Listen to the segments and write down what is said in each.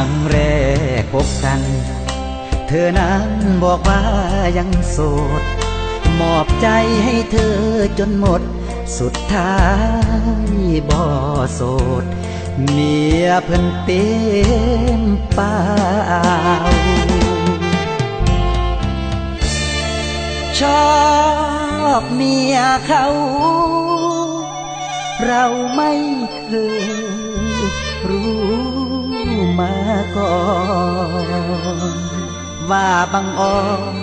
ครั้งแรกพบกัน เธอนั้นบอกว่ายังโสด มอบใจให้เธอจนหมด สุดท้ายบ่โสด เมียเพิ่นเป็นเปล่าชอบเมียเขา เราไม่เคยรู้ มาก่อนว่าบังออน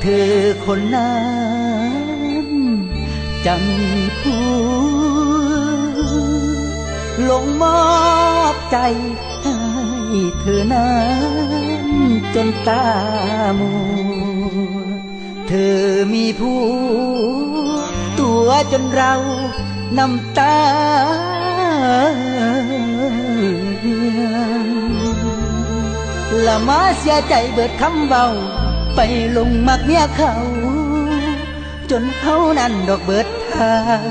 เธอคนนั้นจะมีผู้ลงมอบใจให้เธอนั้นจนตามัวเธอมีผู้ ตัวจนเราน้ำตา ละมาเสียใจเบิดคำเบา ไปลงมักเมียเขา จนเขานั้นดอกเบิดทาง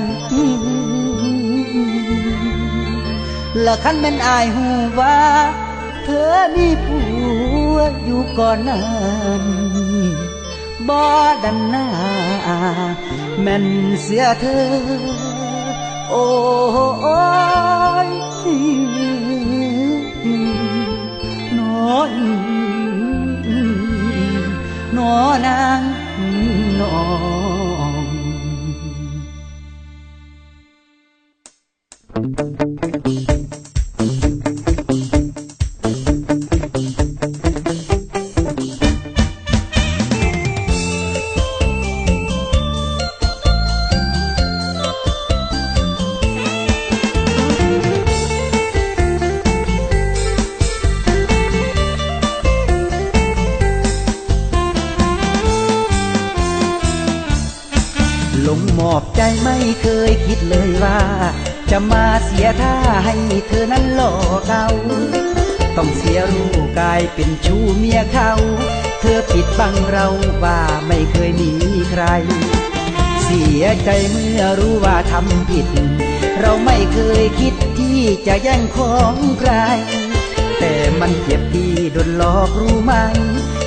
ละคันเป็นอายหูว่า เธอมีผัวอยู่ก่อนนั้นบ่ดันหน้าแม่นเสียเธอ โอ้ยนอนนอนางนองลงมอบใจไม่เคยคิดเลยว่า จะมาเสียท่าให้เธอนั้นหลอกเอาต้องเสียรูปกายเป็นชู้เมียเขา เธอปิดบังเราว่าไม่เคยมีใคร เสียใจเมื่อรู้ว่าทำผิด เราไม่เคยคิดที่จะแย่งของใคร แต่มันเจ็บที่โดนหลอกรู้ไหม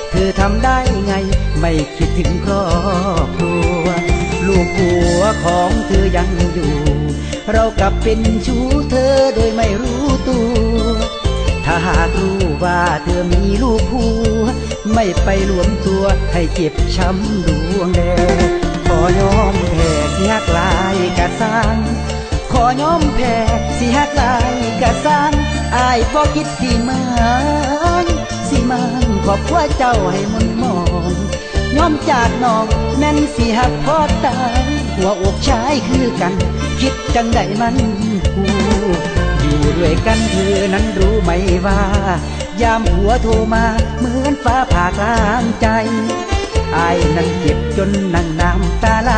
เธอทำได้ไงไม่คิดถึงครอบครัว ลูกผัวของเธอยังอยู่ เรากลับเป็นชู้เธอโดยไม่รู้ตัว ถ้าหากรู้ว่าเธอมีลูกผัว ไม่ไปรวมตัวให้เจ็บช้ำดวงแดงขอยอมแพ้ที่หักลายกะสร้างขอยอมแพ้สิหักลายกะสร้างอายบ่คิดสิมันสิมันขอบว่าเจ้าให้มนมอง อมจากน้องแม่นสิหักพอตายหัวอกชายคือกัน คิดจังใดมันกูอยู่ด้วยกันเธอนั้นรู้ไหมว่า ยามหัวโทรมาเหมือนฟ้าผ่ากลางใจอายนั้นเจ็บจนนั่งน้ำตาไหล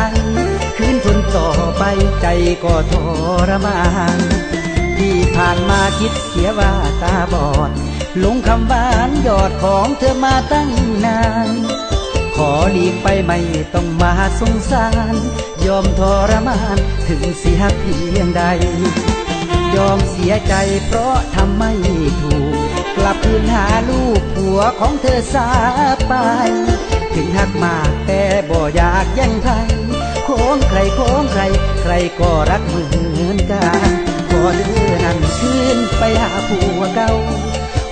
คืนทนต่อไปใจก็ทรมานที่ผ่านมาคิดเสียว่าตาบอดลงคำหวานยอดของเธอมาตั้งนาน ขอหลีกไปไม่ต้องมาสงสาร ยอมทรมานถึงเสียเพียงใด ยอมเสียใจเพราะทำไม่ถูก กลับคืนหาลูกผัวของเธอสาไป ถึงหักมากแต่บ่อยากแย่งใครของใครของใคร ใครก็รักเหมือนกันขอเธอนั้นขึ้นไปหาผัวเก่า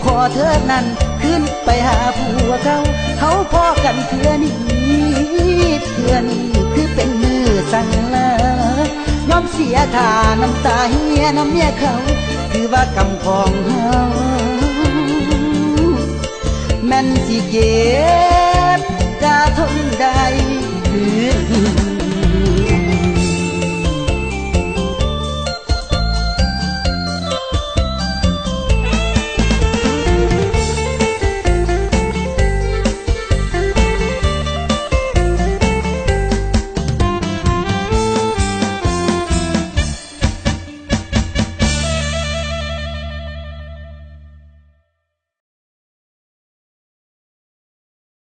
ขอเธอนั้น ขึ้นไปหาผัวเขาเขาพอกันเพื่อนี้เพื่อนี้คือเป็นมือสั่งลายอมเสียท่าน้ำตาเฮียน้ำเมียเขา คือว่ากำของเฮาแม่นสิเก็บกาทนได้